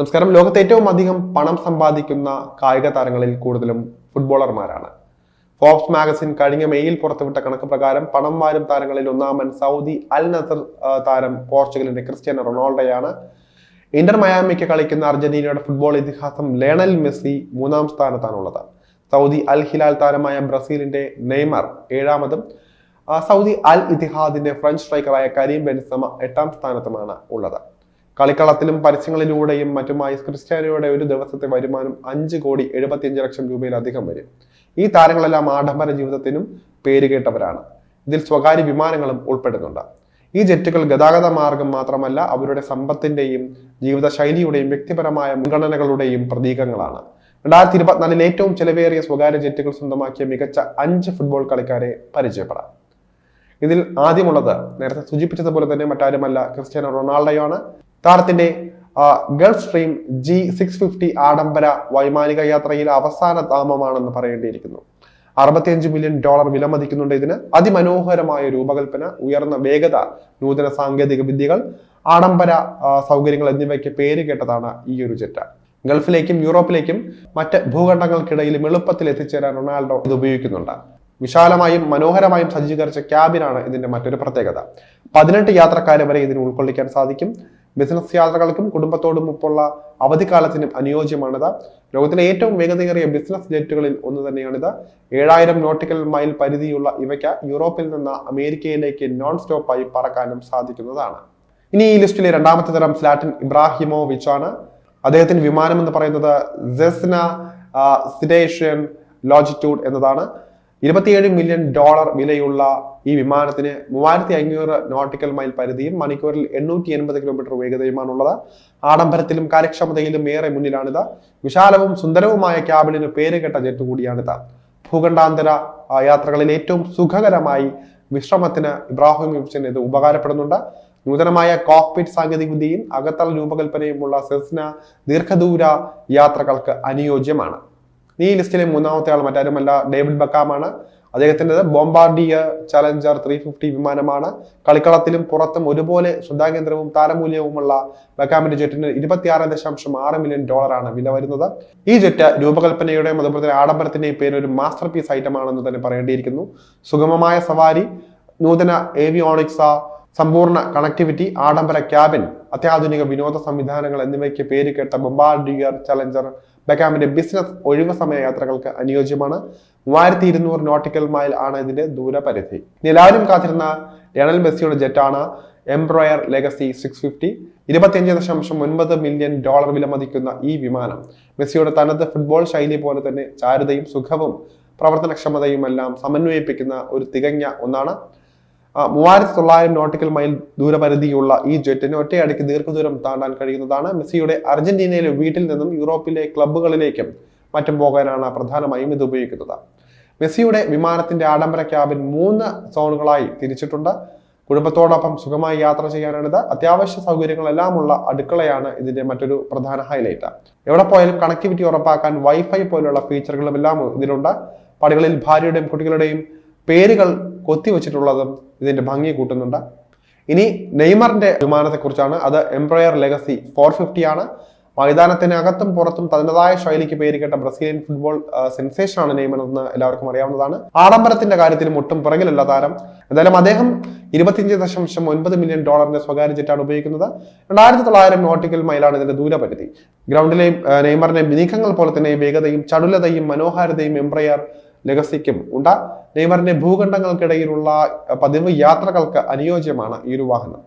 നമസ്കാരം. ലോകത്ത് ഏറ്റവും അധികം പണം സമ്പാദിക്കുന്ന കായിക താരങ്ങളിൽ കൂടുതലും ഫുട്ബോളർമാരാണ്. ഫോക്സ് മാഗസിൻ കഴിഞ്ഞ മെയ്യിൽ പുറത്തുവിട്ട കണക്ക് പ്രകാരം പണം വാരും താരങ്ങളിൽ ഒന്നാമൻ സൗദി അൽ നസർ താരം പോർച്ചുഗലിന്റെ ക്രിസ്ത്യാനോ റൊണാൾഡോയാണ്. ഇന്റർ മയാമിക്ക് കളിക്കുന്ന അർജന്റീനയുടെ ഫുട്ബോൾ ഇതിഹാസം ലേണൽ മെസ്സി മൂന്നാം സ്ഥാനത്താണുള്ളത്. സൗദി അൽ ഹിലാൽ താരമായ ബ്രസീലിന്റെ നെയ്മർ ഏഴാമതും സൗദി അൽ ഇതിഹാദിന്റെ ഫ്രഞ്ച് സ്ട്രൈക്കറായ കരീം ബെൻസമ എട്ടാം സ്ഥാനത്തുമാണ് ഉള്ളത്. കളിക്കളത്തിലും പരസ്യങ്ങളിലൂടെയും മറ്റുമായി ക്രിസ്ത്യാനോയുടെ ഒരു ദിവസത്തെ വരുമാനം അഞ്ച് കോടി എഴുപത്തിയഞ്ച് ലക്ഷം രൂപയിലധികം വരും. ഈ താരങ്ങളെല്ലാം ആഡംബര ജീവിതത്തിനും പേരുകേട്ടവരാണ് ഇതിൽ സ്വകാര്യ വിമാനങ്ങളും ഉൾപ്പെടുന്നുണ്ട്. ഈ ജെറ്റുകൾ ഗതാഗത മാർഗം മാത്രമല്ല അവരുടെ സമ്പത്തിന്റെയും ജീവിതശൈലിയുടെയും വ്യക്തിപരമായ മുൻഗണനകളുടെയും പ്രതീകങ്ങളാണ്. രണ്ടായിരത്തി ഇരുപത്തിനാലിൽ ഏറ്റവും ചെലവേറിയ സ്വകാര്യ ജെറ്റുകൾ സ്വന്തമാക്കിയ മികച്ച അഞ്ച് ഫുട്ബോൾ കളിക്കാരെ പരിചയപ്പെടാം. ഇതിൽ ആദ്യമുള്ളത് നേരത്തെ സൂചിപ്പിച്ചതുപോലെ തന്നെ മറ്റാരുമല്ല ക്രിസ്ത്യാനോ റൊണാൾഡോയാണ്. താരത്തിന്റെ Gulfstream G six fifty ആഡംബര വൈമാനിക യാത്രയിൽ അവസാന താമമാണെന്ന് പറയേണ്ടിയിരിക്കുന്നു. അറുപത്തിയഞ്ച് മില്യൺ ഡോളർ വിലമതിക്കുന്നുണ്ട് ഇതിന്. അതിമനോഹരമായ രൂപകൽപ്പന ഉയർന്ന വേഗത നൂതന സാങ്കേതിക വിദ്യകൾ ആഡംബര സൗകര്യങ്ങൾ എന്നിവയ്ക്ക് പേര് കേട്ടതാണ് ഈ ഒരു ജെറ്റ്. ഗൾഫിലേക്കും യൂറോപ്പിലേക്കും മറ്റ് ഭൂഖണ്ഡങ്ങൾക്കിടയിലും എളുപ്പത്തിൽ എത്തിച്ചേരാൻ റൊണാൾഡോ ഇത് ഉപയോഗിക്കുന്നുണ്ട്. വിശാലമായും മനോഹരമായും സജ്ജീകരിച്ച ക്യാബിനാണ് ഇതിന്റെ മറ്റൊരു പ്രത്യേകത. പതിനെട്ട് യാത്രക്കാരെ വരെ ഇതിന് ഉൾക്കൊള്ളിക്കാൻ സാധിക്കും. ബിസിനസ് യാത്രകൾക്കും കുടുംബത്തോടും ഒപ്പമുള്ള അവധിക്കാലത്തിനും അനുയോജ്യമാണിത്. ലോകത്തിലെ ഏറ്റവും വേഗതയേറിയ ബിസിനസ് ജെറ്റുകളിൽ ഒന്ന് തന്നെയാണിത്. ഏഴായിരം നോട്ടിക്കൽ മൈൽ പരിധിയുള്ള ഇവയ്ക്ക് യൂറോപ്പിൽ നിന്ന് അമേരിക്കയിലേക്ക് നോൺ സ്റ്റോപ്പായി പറക്കാനും സാധിക്കുന്നതാണ്. ഇനി ഈ ലിസ്റ്റിലെ രണ്ടാമത്തെ തരം സ്ലാറ്റിൻ ഇബ്രാഹിമോവിച്ച് ആണ്. അദ്ദേഹത്തിന്റെ വിമാനം എന്ന് പറയുന്നത് സിഡേഷ്യൻ ലോജിറ്റ്യൂഡ് എന്നതാണ്. ഇരുപത്തിയേഴ് മില്യൺ ഡോളർ വിലയുള്ള ഈ വിമാനത്തിന് മൂവായിരത്തി അഞ്ഞൂറ് നോട്ടിക്കൽ മൈൽ പരിധിയും മണിക്കൂറിൽ എണ്ണൂറ്റി എൺപത് കിലോമീറ്റർ വേഗതയുമാണുള്ളത്. ആഡംബരത്തിലും കാര്യക്ഷമതയിലും ഏറെ മുന്നിലാണിത്. വിശാലവും സുന്ദരവുമായ ക്യാബിനിന് പേരുകെട്ട ജെറ്റ് കൂടിയാണിത്. ഭൂഖണ്ഡാന്തര യാത്രകളിൽ ഏറ്റവും സുഖകരമായി വിശ്രമത്തിന് ഇബ്രാഹിമിച്ചിന് ഇത് ഉപകാരപ്പെടുന്നുണ്ട്. നൂതനമായ കോക്പിറ്റ് സാങ്കേതികവിദ്യയും അകത്തള രൂപകൽപ്പനയുമുള്ള സെസ്ന ദീർഘദൂര യാത്രകൾക്ക് അനുയോജ്യമാണ്. ഈ ലിസ്റ്റിലെ മൂന്നാമത്തെ ആൾ മറ്റാരുമല്ല ഡേവിഡ് ബക്കാമാണ്. അദ്ദേഹത്തിന്റെത് ബോംബാർഡിയ ചലഞ്ചർ ത്രീ ഫിഫ്റ്റി വിമാനമാണ്. കളിക്കളത്തിലും പുറത്തും ഒരുപോലെ ശ്രദ്ധാകേന്ദ്രവും താരമൂല്യവുമുള്ള ബക്കാമിന്റെ ജെറ്റിന് ഇരുപത്തിയാറ് ദശാംശം ആറ് മില്യൺ ഡോളറാണ് വില വരുന്നത്. ഈ ജെറ്റ് രൂപകൽപ്പനയുടെയും അതുപോലെ തന്നെ ആഡംബരത്തിന്റെയും പേര് ഒരു മാസ്റ്റർ പീസ് ഐറ്റമാണെന്ന് തന്നെ പറയേണ്ടിയിരിക്കുന്നു. സുഗമമായ സവാരി നൂതന ഏവിയോണിക്സ സമ്പൂർണ കണക്ടിവിറ്റി ആഡംബര ക്യാബിൻ അത്യാധുനിക വിനോദ സംവിധാനങ്ങൾ എന്നിവയ്ക്ക് പേര് കേട്ട ബൊംബാർഡിയർ ചലഞ്ചർ ബെക്കാമിന്റെ ബിസിനസ് ഒഴിവ് സമയ യാത്രകൾക്ക് അനുയോജ്യമാണ്. മൂവായിരത്തി ഇരുന്നൂറ് നോട്ടിക്കൽ മൈൽ ആണ് ഇതിന്റെ ദൂരപരിധി. എല്ലാവരും കാത്തിരുന്ന ലയണൽ മെസ്സിയുടെ ജെറ്റാണ് എംബ്രോയർ ലെഗസി സിക്സ് ഫിഫ്റ്റി ഇരുപത്തിയഞ്ച് ദശാംശം ഒൻപത് മില്യൺ ഡോളർ വിലമതിക്കുന്ന ഈ വിമാനം മെസ്സിയുടെ തനത് ഫുട്ബോൾ ശൈലി പോലെ തന്നെ ചാരുതയും സുഖവും പ്രവർത്തനക്ഷമതയുമെല്ലാം സമന്വയിപ്പിക്കുന്ന ഒരു തികഞ്ഞ ഒന്നാണ്. മൂവായിരത്തി തൊള്ളായിരം നോട്ടിക്കൽ മൈൽ ദൂരപരിധിയുള്ള ഈ ജെറ്റിന് ഒറ്റയടിക്ക് ദീർഘദൂരം താണ്ടാൻ കഴിയുന്നതാണ് മെസ്സിയുടെ അർജന്റീനയിലെ വീട്ടിൽ നിന്നും യൂറോപ്പിലെ ക്ലബ്ബുകളിലേക്കും മറ്റും പോകാനാണ് പ്രധാനമായും ഇത് ഉപയോഗിക്കുന്നത്. മെസ്സിയുടെ വിമാനത്തിന്റെ ആഡംബര ക്യാബിൻ മൂന്ന് സോണുകളായി തിരിച്ചിട്ടുണ്ട്. കുടുംബത്തോടൊപ്പം സുഖമായി യാത്ര ചെയ്യാനാണിത്. അത്യാവശ്യ സൗകര്യങ്ങളെല്ലാം ഉള്ള അടുക്കളയാണ് ഇതിന്റെ മറ്റൊരു പ്രധാന ഹൈലൈറ്റ് എവിടെ പോയാലും കണക്ടിവിറ്റി ഉറപ്പാക്കാൻ വൈഫൈ പോലുള്ള ഫീച്ചറുകളും എല്ലാം ഇതിലുണ്ട്. പടികളിൽ ഭാര്യയുടെയും കുട്ടികളുടെയും പേരുകൾ കൊത്തിവെച്ചിട്ടുള്ളതും ഇതിന്റെ ഭംഗി കൂട്ടുന്നുണ്ട്. ഇനി നെയ്മറിന്റെ വിമാനത്തെക്കുറിച്ചാണ്. അത് എംപ്രയർ ലെഗസി ഫോർ ഫിഫ്റ്റി ആണ്. മൈതാനത്തിനകത്തും പുറത്തും തനതായ ശൈലിക്ക് പേരുകേട്ട ബ്രസീലിയൻ ഫുട്ബോൾ സെൻസേഷൻ ആണ് നെയ്മർ എന്ന് എല്ലാവർക്കും അറിയാവുന്നതാണ്. ആഡംബരത്തിന്റെ കാര്യത്തിലും ഒട്ടും പുറകിലല്ല താരം. എന്തായാലും അദ്ദേഹം ഇരുപത്തിയഞ്ച് ദശാംശം ഒൻപത് മില്യൺ ഡോളറിന്റെ സ്വകാര്യ ജെറ്റാണ് ഉപയോഗിക്കുന്നത്. രണ്ടായിരത്തി തൊള്ളായിരം നോട്ടിക്കൽ മൈലാണ് ഇതിന്റെ ദൂരപരിധി. ഗ്രൗണ്ടിലെ നെയ്മറിന്റെ നീക്കങ്ങൾ പോലെ തന്നെ വേഗതയും ചടുലതയും മനോഹാരിതയും എംബ്രയർ ലെഗസിക്കും ഉണ്ട് നെയ്മറിന്റെ ഭൂഖണ്ഡങ്ങൾക്കിടയിലുള്ള പതിവ് യാത്രകൾക്ക് അനുയോജ്യമാണ് ഈ ഒരു വാഹനം.